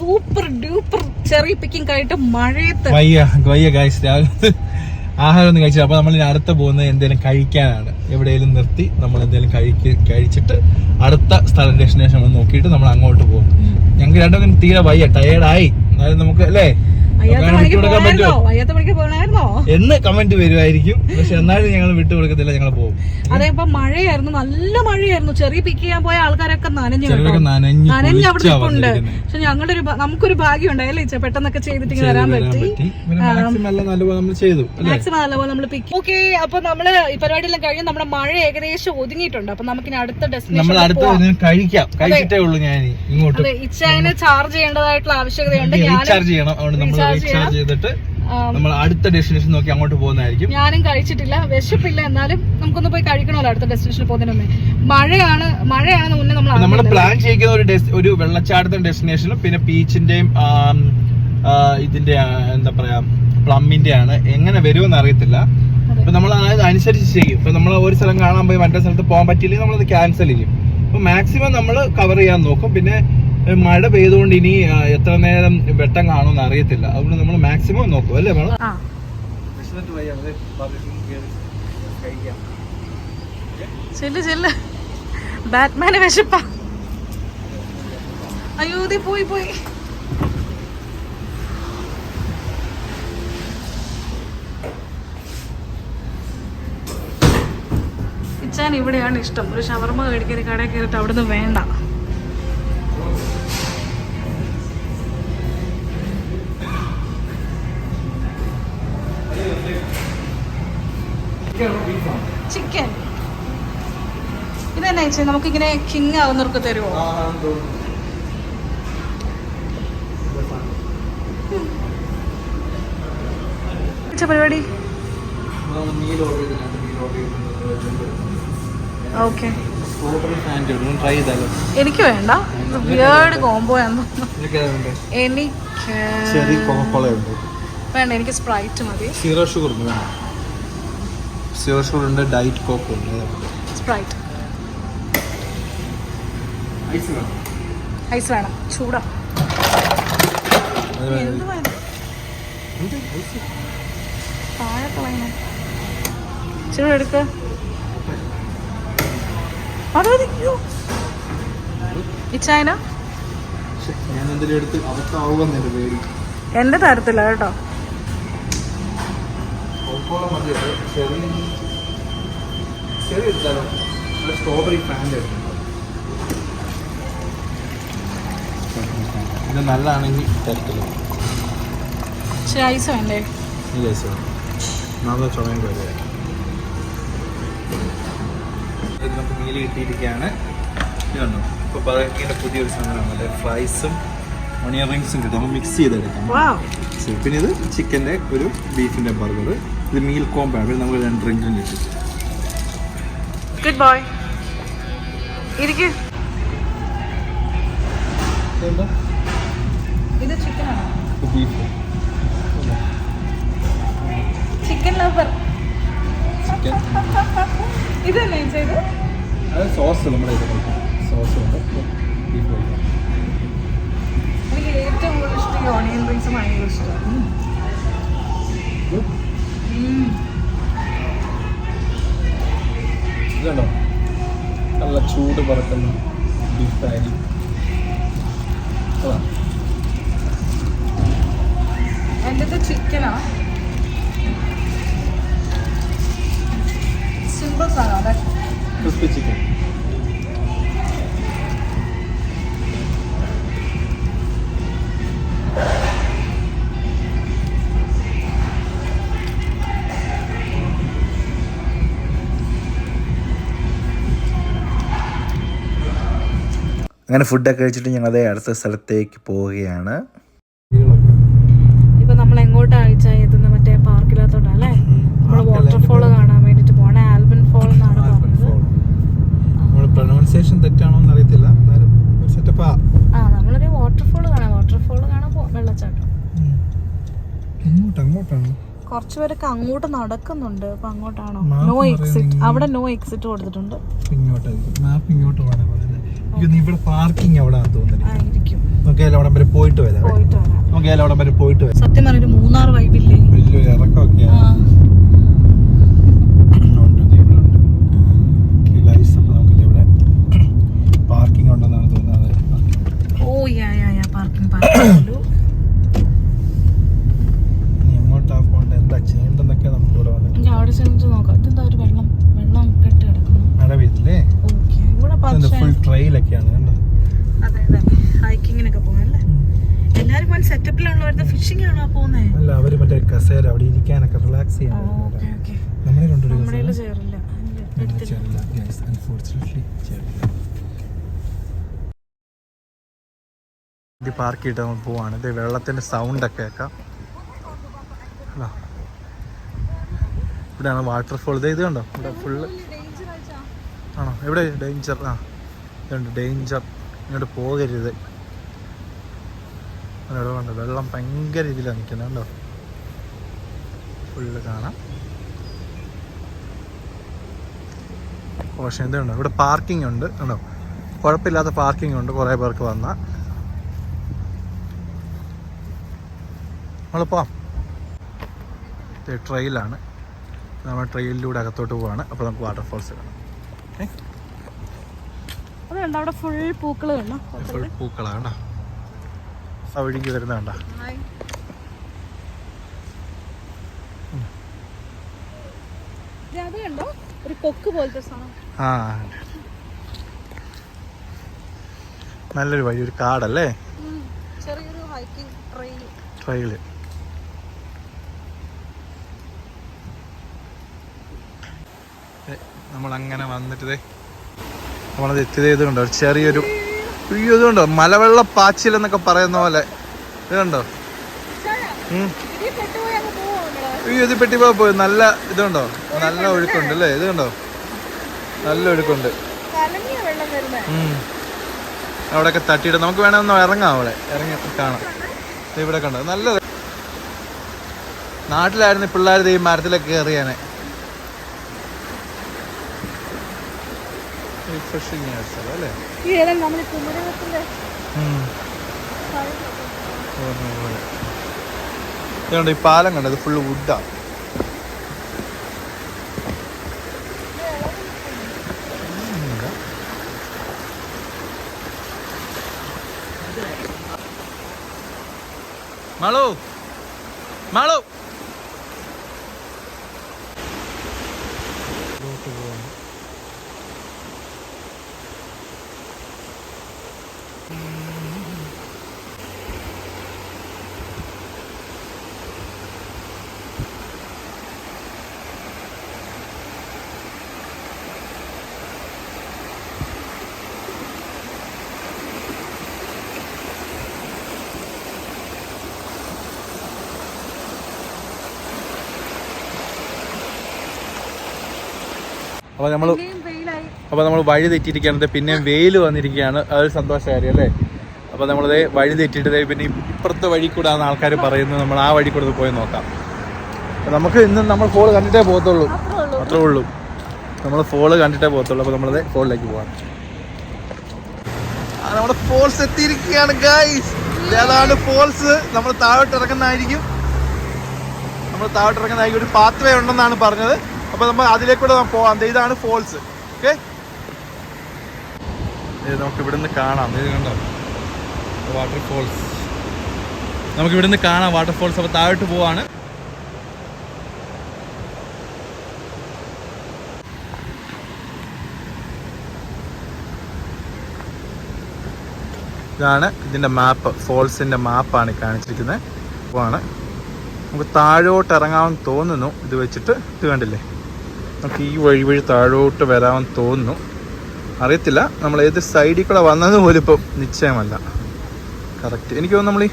Super duper ചെറിയ picking ആയിട്ട് മഴയത്ത്. വയ്യ വയ്യ ഗൈസ് രാവിലെ ആഹാരം ഒന്നും കഴിച്ചില്ല. അപ്പൊ നമ്മൾ ഇനി അടുത്ത പോകുന്നത് എന്തെങ്കിലും കഴിക്കാനാണ്. എവിടെയെങ്കിലും നിർത്തി നമ്മൾ എന്തെങ്കിലും കഴിക്ക കഴിച്ചിട്ട് അടുത്ത സ്ഥല ഡെസ്റ്റിനേഷൻ നോക്കിയിട്ട് നമ്മൾ അങ്ങോട്ട് പോകും. ഞങ്ങൾക്ക് രണ്ടും തീരെ വയ്യ ടയേർഡായി എന്നാലും നമുക്ക് അല്ലേ? എന്ന് കമന്റ് വരുമായിരിക്കും പക്ഷെ എന്നാലും ഞങ്ങൾ വിട്ടു കൊടുക്കത്തില്ല ഞങ്ങൾ പോകും. അതെ ഇപ്പൊ മഴയായിരുന്നു നല്ല മഴയായിരുന്നു. ചെറിയ പിക്ക് ചെയ്യാൻ പോയ ആൾക്കാരൊക്കെ നനഞ്ഞു നനഞ്ഞ് അവിടെ നിൽപ്പുണ്ട് പക്ഷെ ഞങ്ങളുടെ ഒരു നമുക്കൊരു ഭാഗ്യം ഉണ്ടായല്ലേ ഇച്ച പെട്ടെന്നൊക്കെ ചെയ്തിട്ട് വരാൻ പറ്റി. മാക്സിമം നല്ലപോലെ നമ്മൾ പിക്ക് ഓക്കെ അപ്പൊ നമ്മൾ ഈ പരിപാടിയെല്ലാം കഴിഞ്ഞ് നമ്മുടെ മഴ ഏകദേശം ഒതുങ്ങിയിട്ടുണ്ട്. അപ്പൊ നമുക്ക് അടുത്ത ഡെസ്റ്റിനേഷൻ കഴിക്കാം. കഴിച്ചിട്ടേ ഉള്ളൂ ഞാൻ ഇങ്ങോട്ട്. ചാർജ് ചെയ്യേണ്ടതായിട്ടുള്ള ആവശ്യകതയുണ്ട്. ഞാൻ ചാർജ് ചെയ്യണം. റീചാർജ് ചെയ്തിട്ട് നമ്മൾ അടുത്ത ഡെസ്റ്റിനേഷൻ നോക്കി അങ്ങോട്ട് പോകുന്നതായിരിക്കും. ഞാനും കഴിച്ചിട്ടില്ല വിശപ്പില്ല. എന്നാലും നമുക്കൊന്ന് പോയി കഴിക്കണമല്ലോ അടുത്ത ഡെസ്റ്റിനേഷൻ പോകുന്നതിന് മുന്നേ. മഴയാണ് മഴയാണ് മുന്നേ നമ്മൾ നമ്മൾ പ്ലാൻ ചെയ്യുന്ന ഒരു ഒരു വെള്ളച്ചാട്ടത്തിന്റെ ഡെസ്റ്റിനേഷനും പിന്നെ ബീച്ചിന്റെയും ഇതിന്റെ എന്താ പറയാ പ്ലമ്മിന്റെ ആണ് എങ്ങനെ വരുമെന്ന് അറിയത്തില്ല. അപ്പൊ നമ്മൾ അതനുസരിച്ച് അനുസരിച്ച് ചെയ്യും. ഇപ്പൊ നമ്മൾ ഒരു സ്ഥലം കാണാൻ പോയി മറ്റേ സ്ഥലത്ത് പോകാൻ പറ്റിയില്ലെങ്കിൽ നമ്മളത് ക്യാൻസൽ ചെയ്യും. അപ്പൊ മാക്സിമം നമ്മൾ കവർ ചെയ്യാൻ നോക്കും. പിന്നെ മഴ പെയ്തുകൊണ്ട് ഇനി എത്ര നേരം വെട്ടം കാണുമെന്ന് അറിയത്തില്ല. അതുകൊണ്ട് നമ്മൾ മാക്സിമം നോക്കും. അല്ലേ മേഡം? ആ. ചെല്ല് ചെല്ല്. ബാറ്റ്മാന് വിശപ്പ. അയ്യോ പോയി പോയി. ഇച്ചാൻ ഇവിടെയാണ് ഇഷ്ടം. ഒരു ഷവർമ്മ മേടിക്കാൻ കടയിൽ കയറിയിട്ട് അവിടുന്ന് വേണ്ട. ചിക്കൻ ഇതെന്നാ ചേച്ചി നമുക്കിങ്ങനെ കിങ് ആവുന്നവർക്ക് തരുമോ പരിപാടി? ഓക്കെ. എനിക്ക് വേണ്ട. വിയേർഡ് കോംബോ എനിക്ക് വേണ്ട എനിക്ക് സ്പ്രൈറ്റ് മതി. സീറോ ഷുഗർ വേണം. സീറോ ഷുഗർ ഉണ്ട് ഡയറ്റ് കോക്ക് ഉണ്ട്. സ്പ്രൈറ്റ് ഐസ് വേണം. ഐസ് വേണം. ചൂടാ. എന്റെ തരത്തില്ല കേട്ടോ. കോക്കോള മതി അത് ചെറിയ ചെറിയ എടുത്താലോ നല്ല സ്ട്രോബെറി പാന്റ് ഇത് നല്ലതാണെങ്കിൽ തരത്തില്ല ഇച്ചിരി ഐസ് വേണ്ടേ? ഈ ഐസ് വേണം നാളെ ചുമയും പോലെ നമുക്ക് മീൽ കിട്ടിയിരിക്കുകയാണ്. ഇപ്പോൾ പറയുന്ന പുതിയൊരു സാധനമാണ്. ഫ്രൈസും ഓണിയൻ റിങ്സും കിട്ടും. മിക്സ് ചെയ്തെടുക്കാം. പിന്നെ ഇത് ചിക്കന്റെ ഒരു ബീഫിന്റെ ബർഗർ ഇത് മീൽ കോമ്പാണ് പിന്നെ നമുക്ക് രണ്ട് ഡ്രിങ്കും കിട്ടും. ഗുഡ് ബോയ് ഇരിക്ക്. ഇത് ചിക്കനാണോ ബീഫ് ചിക്കൻ ലവർ ചിക്കൻ ഇത് തന്നെ ചെയ്ത്? അത് സോസ് നമ്മുടെ ഇത് സോസ് ഉണ്ട് ബീഫ് എനിക്ക് ഏറ്റവും കൂടുതൽ ഇഷ്ടം ഈ ഓണിയൻ റിങ്സ് ഭയങ്കര ഇഷ്ടം ഇതുണ്ടോ? നല്ല ചൂട് പറക്കുന്ന ബീഫ് പാരി അങ്ങനെ ഫുഡൊക്കെ കഴിച്ചിട്ട് ഞങ്ങൾ അതേ അടുത്ത സ്ഥലത്തേക്ക് പോവുകയാണ്. ഇപ്പൊ നമ്മൾ എങ്ങോട്ടാ അയച്ച എത്തുന്ന മറ്റേ പാർക്കിനകത്തോട്ടാ അല്ലേ? നമ്മൾ വാട്ടർഫോൾ കാണാൻ വേണ്ടിട്ട് പോണേ ആൽബൻ ഫോൾ എന്നാണ് പറഞ്ഞത്. പ്രൊനൗൺസിയേഷൻ തെറ്റാണോ എന്ന് അറിയത്തില്ല എന്നാലും ഒരു സെറ്റപ്പ് ആ. ആ നമ്മളൊരു വാട്ടർഫോൾ കാണാം. വാട്ടർഫോൾ കാണാൻ വെള്ളച്ചാട്ടം. അങ്ങോട്ട് അങ്ങോട്ടാണ്? കുറച്ച് പേരൊക്കെ അങ്ങോട്ട് നടക്കുന്നുണ്ട്. അപ്പൊ അങ്ങോട്ടാണോ? നോ എക്സിറ്റ് അവിടെ നോ എക്സിറ്റ് കൊടുത്തിട്ടുണ്ട്. ഇങ്ങോട്ടായിരിക്കും. മാപ്പ് ഇങ്ങോട്ട് വേണം പറയുന്നത് ഇവിടെ പാർക്കിംഗ് അവിടെ തോന്നുന്നു ആയിരിക്കും. നമുക്ക് അതിൽ അവിടെ വരെ പോയിട്ട് വരാം. പോയിട്ട് വരാം. നമുക്ക് അവിടെ വരെ പോയിട്ട് വരാം. സത്യം പറഞ്ഞൊരു മൂന്നാർ വൈബില്ലേ വലിയൊരു ഇറക്കമൊക്കെ പാർക്കിംഗ് ഉണ്ടെന്നാണ് തോന്നുന്നത്. parking. Oh ya ya ya parking parking ഇനി എങ്ങോട്ടാ പോകേണ്ടത് എന്താ ചെയ്യേണ്ടതെന്നൊക്കെ നമുക്ക് ഇവിടെ വന്നിട്ട് എനിക്ക് അവിടെ ചെന്നിട്ട് നോക്കാം ഇതെന്താ ഒരു വെള്ളം വെള്ളം കെട്ടി കിടക്കുന്നു മഴ പെയ്തില്ലേ ഓക്കെ ഇവിടെ പക്ഷേ ഫുൾ ട്രെയിലൊക്കെയാണ് കണ്ടോ അതെ അതെ ഹൈക്കിങ്ങിനൊക്കെ പോകല്ലേ എല്ലാരും വൺ സെറ്റപ്പിലാണല്ലോ വരുന്നത് ഫിഷിംഗ് ആണോ പോകുന്നേ അല്ല അവർ മറ്റേ കസേര അവിടെ ഇരിക്കാനൊക്കെ റിലാക്സ് ചെയ്യാൻ ഓക്കെ ഓക്കെ നമ്മളെ കൊണ്ടൊരു നമ്മുടെ കസേര ചേറില്ല ഞങ്ങൾ ചേരില്ല ഗൈസ് അൺഫോർച്ചുനേറ്റ്ലി ഇത് പാർക്ക് ചെയ്തിട്ട് നമ്മൾ പോവാണ്. ഇത് വെള്ളത്തിന്റെ സൗണ്ടൊക്കെ കേൾക്കാം ഇവിടെയാണ് വാട്ടർഫോൾ ഇത് ഇത് കണ്ടോ? ഇവിടെ ഫുള്ള് ആണോ? എവിടെ? ഡേഞ്ചർ ആ. ഇതുണ്ട്. ഡേഞ്ചർ ഇങ്ങോട്ട് പോകരുത്. അവിടെ കണ്ടോ വെള്ളം ഭയങ്കര രീതിയിലാണ് നിൽക്കുന്നത്. കണ്ടോ? ഫുള്ള് കാണാം. പക്ഷേ എന്തുണ്ട് ഇവിടെ പാർക്കിംഗ് ഉണ്ട്. കണ്ടോ കുഴപ്പമില്ലാത്ത പാർക്കിംഗ് ഉണ്ട്. കുറേ പേർക്ക് വന്ന. നമ്മൾ പോവാം. ട്രെയിലാണ് നമ്മൾ ട്രെയിലിലൂടെ അകത്തോട്ട് പോവാണ്. അപ്പോൾ നമുക്ക് വാട്ടർഫോൾസ് കാണാം. ഓക്കെ. അവിടെ ഫുൾ പൂക്കൾ ഫുൾ പൂക്കളാണ് ആ ഒഴുകി വരുന്ന കണ്ടോ? അത് കണ്ടോ? ഒരു കൊക്ക് പോലത്തെ ആ. നല്ലൊരു വഴി ഒരു കാടല്ലേ? ചെറിയൊരു ഹൈക്കിംഗ് ട്രെയിൽ ട്രെയിൽ നമ്മൾ അങ്ങനെ വന്നിട്ട് നമ്മളത് എത്തിയത് ഇത് കണ്ടോ? ഒരു ചെറിയൊരു അയ്യോ ഇത് കണ്ടോ? മലവെള്ള പാച്ചിൽ എന്നൊക്കെ പറയുന്ന പോലെ. ഇത് കണ്ടോ? ഉം. അയ്യോ ഇത് പെട്ടി പോ നല്ല ഇതുണ്ടോ? നല്ല ഒഴുക്കുണ്ട് അല്ലേ? ഇത് കണ്ടോ നല്ല ഒഴുക്കുണ്ട്. അവിടെയൊക്കെ തട്ടിയിട്ട് നമുക്ക് വേണമെന്ന് ഇറങ്ങാം അവിടെ ഇറങ്ങി കാണാം. ഇവിടെ കണ്ടോ? നല്ലത് നാട്ടിലായിരുന്നു പിള്ളേർ ഈ മരത്തിലൊക്കെ കയറിയാനെ. റിഫ്രഷിങ് സ്ഥലം അല്ലേ? നമ്മൾ കുമരകത്തിന്റെ ഉം. പോലെ. ഇത് കണ്ടോ ഈ പാലം കണ്ടത് ഫുള്ള് വുഡാണ് മാളു മാളു. അപ്പോൾ നമ്മൾ അപ്പൊ അപ്പോൾ നമ്മൾ വഴി തെറ്റിയിരിക്കുകയാണ്. പിന്നെയും വെയിൽ വന്നിരിക്കുകയാണ്. അതൊരു സന്തോഷ കാര്യം അല്ലേ? അപ്പോൾ നമ്മളത് വഴി തെറ്റിയിട്ട് പിന്നെ ഇപ്പുറത്തെ വഴി കൂടെ ആണ് ആൾക്കാർ പറയുന്നത് നമ്മൾ ആ വഴി കൂടെ പോയി നോക്കാം. നമുക്ക് ഇന്ന് നമ്മൾ ഫോൾ കണ്ടിട്ടേ പോകത്തുള്ളൂ. അത്രേ ഉള്ളൂ. നമ്മൾ ഫോൾ കണ്ടിട്ടേ പോകത്തുള്ളൂ. അപ്പോൾ നമ്മളത് ഫോളിലേക്ക് ആ നമ്മുടെ ഫോൾസ് എത്തിയിരിക്കുകയാണ് ഗൈസ് ഏതാണ് ഫോൾസ് നമ്മൾ താഴോട്ട് ഇറങ്ങുന്നതായിരിക്കും. നമ്മൾ താഴോട്ട് ഇറങ്ങുന്നതായിരിക്കും. ഒരു പാത്ത് ഉണ്ടെന്നാണ് പറഞ്ഞത്. അപ്പോൾ നമ്മൾ അതിലേക്കൂടെ പോവാം. ഇതാണ് ഫോൾസ് ഓക്കെ നമുക്ക് ഇവിടുന്ന് കാണാം. കണ്ടോ? വാട്ടർ ഫോൾസ് നമുക്ക് ഇവിടുന്ന് കാണാം വാട്ടർ ഫോൾസ് അപ്പോൾ താഴോട്ട് പോവാണ്. ഇതാണ് ഇതിന്റെ മാപ്പ് ഫോൾസിന്റെ മാപ്പാണ് കാണിച്ചിരിക്കുന്നത്. ആണ് നമുക്ക് താഴോട്ട് ഇറങ്ങാമെന്ന് തോന്നുന്നു. ഇത് വെച്ചിട്ട് ഇത് കണ്ടില്ലേ? നമുക്ക് ഈ വഴി വഴി താഴോട്ട് വരാമെന്ന് തോന്നുന്നു. അറിയത്തില്ല നമ്മൾ ഏത് സൈഡിൽ കൂടെ വന്നത് പോലും ഇപ്പം നിശ്ചയമല്ല. കറക്റ്റ് എനിക്ക് തോന്നുന്നു നമ്മൾ ഈ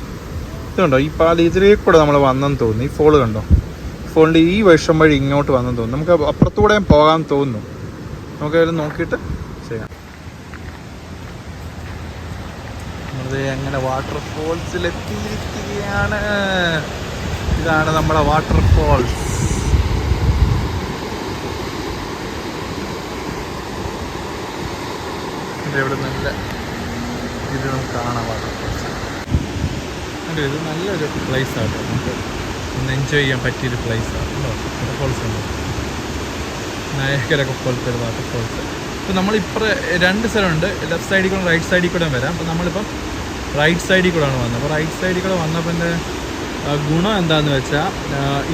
ഇതുണ്ടോ ഈ പാല ഇതിലേ കൂടെ നമ്മൾ വന്നെന്ന് തോന്നുന്നു. ഈ ഫോൾ കണ്ടോ? ഫോണിന്റെ ഈ വശം വഴി ഇങ്ങോട്ട് വന്നെന്ന് തോന്നുന്നു. നമുക്ക് അപ്പുറത്തൂടെ പോകാൻ തോന്നുന്നു. നമുക്ക് അതിൽ നോക്കിയിട്ട് ചെയ്യാം. അങ്ങനെ വാട്ടർ ഫോൾസിലെത്തിയിരിക്കുകയാണ് ഇതാണ് നമ്മുടെ വാട്ടർഫോൾസ് ഇവിടെ നല്ല ഇത് നമുക്ക് കാണാം വാട്ടർഫോൾസ് ഇത് നല്ലൊരു പ്ലേസ് ആട്ടോ നമുക്ക് ഒന്ന് എൻജോയ് ചെയ്യാൻ പറ്റിയൊരു ആണ് കേട്ടോ വാട്ടർഫോൾസ് ഉണ്ട് നായകരൊക്കെ പോലത്തെ ഒരു വാട്ടർഫോൾസ് ഇപ്പോൾ നമ്മളിപ്പുറം രണ്ട് സ്ഥലമുണ്ട്. ലെഫ്റ്റ് സൈഡിൽ കൂടെ റൈറ്റ് സൈഡിൽ കൂടെ വരാം. അപ്പോൾ നമ്മളിപ്പം റൈറ്റ് സൈഡിൽ കൂടെയാണ് വന്നത്. അപ്പോൾ റൈറ്റ് സൈഡിൽ കൂടെ വന്നപ്പോൾ എന്റെ ഗുണം എന്താണെന്ന് വെച്ചാൽ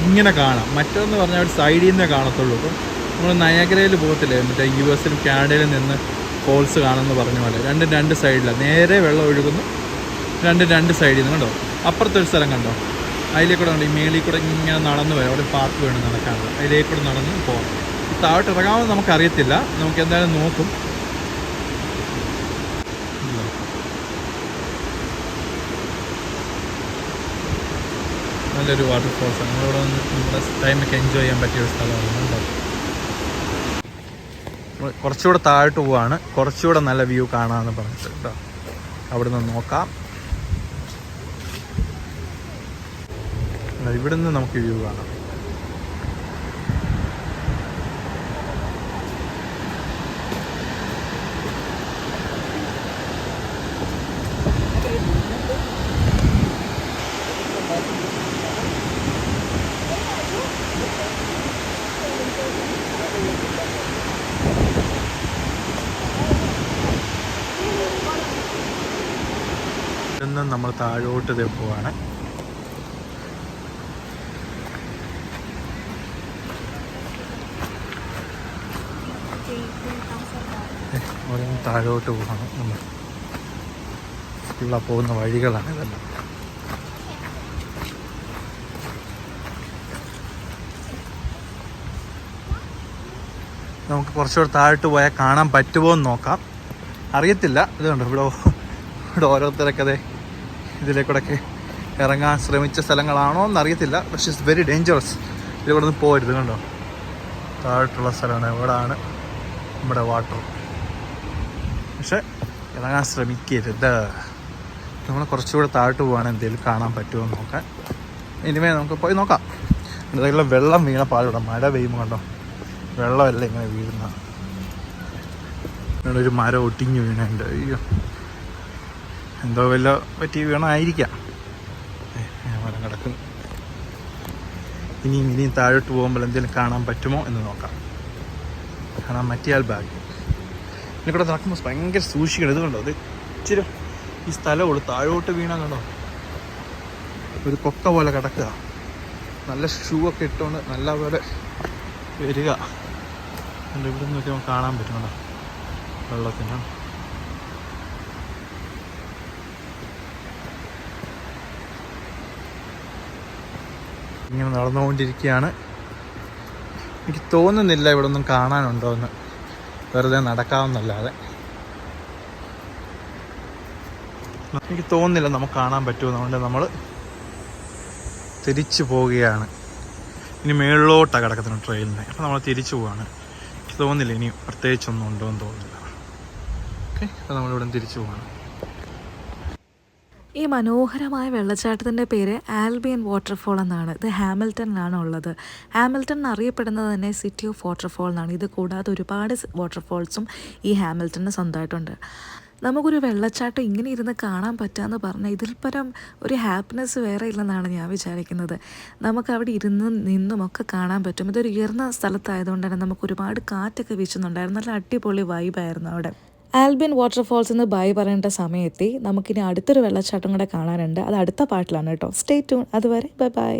ഇങ്ങനെ കാണാം. മറ്റൊന്ന് പറഞ്ഞാൽ ഒരു സൈഡിൽ നിന്നേ കാണത്തുള്ളൂ. അപ്പം നമ്മൾ നയഗ്രയിൽ പോകത്തില്ലേ? മറ്റേ യു എസിലും കാനഡയിലും നിന്ന് ഫോൾസ് കാണുമെന്ന് പറഞ്ഞ പോലെ. രണ്ടും രണ്ട് സൈഡിലാണ് നേരെ വെള്ളം ഒഴുകുന്നു. രണ്ടും രണ്ട് സൈഡിൽ നിന്ന് കണ്ടോ? അപ്പുറത്തൊരു സ്ഥലം കണ്ടോ? അതിലേക്ക് കൂടെ കണ്ടോ? ഈ മേളിൽ കൂടെ ഇങ്ങനെ നടന്നു പോയി അവിടെ പാർക്ക് വേണം നടക്കാനുള്ളത് അതിലേക്ക് കൂടെ നടന്ന് പോകാം താഴോട്ട് ഇറങ്ങാമെന്ന് നമുക്കറിയത്തില്ല നമുക്ക് എന്തായാലും നോക്കും. നല്ലൊരു വാട്ടർഫോൾസ് ആണ്. നമ്മളിവിടെ വന്ന് നമ്മുടെ ടൈമൊക്കെ എൻജോയ് ചെയ്യാൻ പറ്റിയ ഒരു സ്ഥലമാണ്. കേട്ടോ കുറച്ചുകൂടെ താഴോട്ട് പോവാണ്. കുറച്ചുകൂടെ നല്ല വ്യൂ കാണാമെന്ന് പറഞ്ഞിട്ട് കേട്ടോ അവിടെ നിന്ന് നോക്കാം ഇവിടുന്ന് നമുക്ക് വ്യൂ കാണാം. നിന്ന് നമ്മൾ താഴോട്ട് ദേ പോവാണ്. താഴോട്ട് പോകണം നമ്മൾ. ഉള്ള പോകുന്ന വഴികളാണ് ഇതെല്ലാം. നമുക്ക് കുറച്ചുകൂടെ താഴോട്ട് പോയാൽ കാണാൻ പറ്റുമോ എന്ന് നോക്കാം. അറിയത്തില്ല. ഇതുണ്ട് ഇവിടെ ഇവിടെ ഓരോരുത്തരൊക്കെ അതെ ഇതിലേക്കൂടെയൊക്കെ ഇറങ്ങാൻ ശ്രമിച്ച സ്ഥലങ്ങളാണോ എന്ന് അറിയത്തില്ല പക്ഷെ ഇറ്റ്സ് വെരി ഡേഞ്ചറസ് ഇതിലൂടെ ഒന്നും പോകരുത് കണ്ടോ? താഴോട്ടുള്ള സ്ഥലമാണ് ഇവിടാണ് നമ്മുടെ വാട്ടർ പക്ഷെ ഇറങ്ങാൻ ശ്രമിക്കരുത്. നമ്മൾ കുറച്ചുകൂടെ താഴോട്ട് പോകാൻ എന്തെങ്കിലും കാണാൻ പറ്റുമോ എന്ന് നോക്കാൻ. ഇനിമേ നമുക്ക് പോയി നോക്കാം. എന്തെങ്കിലും വെള്ളം വീണ പാടിവിടെ മഴ പെയ്യുമ്പോൾ കണ്ടോ? വെള്ളമല്ല ഇങ്ങനെ വീഴുന്ന ഒരു മരം ഒട്ടിഞ്ഞു വീണുണ്ട്. അയ്യോ. എന്തോ വല്ല പറ്റി വീണായിരിക്കാം. മരം കിടക്കുന്നു. ഇനിയും ഇനിയും താഴോട്ട് പോകുമ്പോൾ എന്തെങ്കിലും കാണാൻ പറ്റുമോ എന്ന് നോക്കാം. കാണാൻ പറ്റിയാൽ ഭാഗ്യം. പിന്നെ കൂടെ നടക്കുമ്പോൾ ഭയങ്കര സൂക്ഷിക്കണം. ഇത് കണ്ടോ അത് ഇച്ചിരി ഈ സ്ഥലമുള്ളൂ. താഴോട്ട് വീണാൽ കണ്ടോ? ഒരു കൊക്ക പോലെ കിടക്കുക. നല്ല ഷൂ ഒക്കെ ഇട്ടുകൊണ്ട് നല്ല പോലെ വരിക. ഇവിടെ നിന്ന് കാണാൻ പറ്റും വെള്ളത്തിനാണ് വെള്ളത്തിന് ഇങ്ങനെ നടന്നുകൊണ്ടിരിക്കുകയാണ്. എനിക്ക് തോന്നുന്നില്ല ഇവിടെ ഒന്നും കാണാനുണ്ടോ എന്ന്. വെറുതെ നടക്കാവുന്നല്ലാതെ. എനിക്ക് തോന്നുന്നില്ല നമുക്ക് കാണാൻ പറ്റുമെന്ന് അതുകൊണ്ട് നമ്മൾ തിരിച്ചു പോവുകയാണ്. ഇനി മേളിലോട്ടാണ് കിടക്കുന്നത് ട്രെയിനിന്. അപ്പോൾ നമ്മൾ തിരിച്ചു പോവാണ്. എനിക്ക് തോന്നുന്നില്ല ഇനി പ്രത്യേകിച്ചൊന്നും ഉണ്ടോ എന്ന് തോന്നുന്നില്ല. ഓക്കെ അപ്പോൾ നമ്മളിവിടെ തിരിച്ചു പോവാണ്. ഈ മനോഹരമായ വെള്ളച്ചാട്ടത്തിന്റെ പേര് ആൽബിയൻ വാട്ടർഫോൾ എന്നാണ്. ഇത് ഹാമിൽട്ടണിലാണ് ഉള്ളത്. ഹാമിൽട്ടൺ എന്നറിയപ്പെടുന്നത് തന്നെ സിറ്റി ഓഫ് വാട്ടർഫോൾ എന്നാണ്. ഇത് കൂടാതെ ഒരുപാട് വാട്ടർഫോൾസും ഈ ഹാമിൽട്ടണിന് സ്വന്തമായിട്ടുണ്ട്. നമുക്കൊരു വെള്ളച്ചാട്ടം ഇങ്ങനെ ഇരുന്ന് കാണാൻ പറ്റാന്ന് പറഞ്ഞാൽ ഇതിൽ പരം ഒരു ഹാപ്പിനെസ് വേറെ ഇല്ലെന്നാണ് ഞാൻ വിചാരിക്കുന്നത്. നമുക്ക് അവിടെ ഇരുന്ന് നിന്നും ഒക്കെ കാണാൻ പറ്റും. ഇതൊരു ഉയർന്ന സ്ഥലത്തായതുകൊണ്ട് തന്നെ നമുക്ക് ഒരുപാട് കാറ്റൊക്കെ വീശുന്നുണ്ടായിരുന്നു. നല്ല അടിപൊളി വൈബായിരുന്നു അവിടെ. ആൽബിയൻ വാട്ടർഫോൾസ് എന്ന് ബൈ പറയേണ്ട സമയത്തി നമുക്കിനി അടുത്തൊരു വെള്ളച്ചാട്ടം കൂടെ കാണാനുണ്ട്. അത് അടുത്ത പാട്ടിലാണ് കേട്ടോ. സ്റ്റേ ട്യൂൺ അതുവരെ ബൈ ബൈ.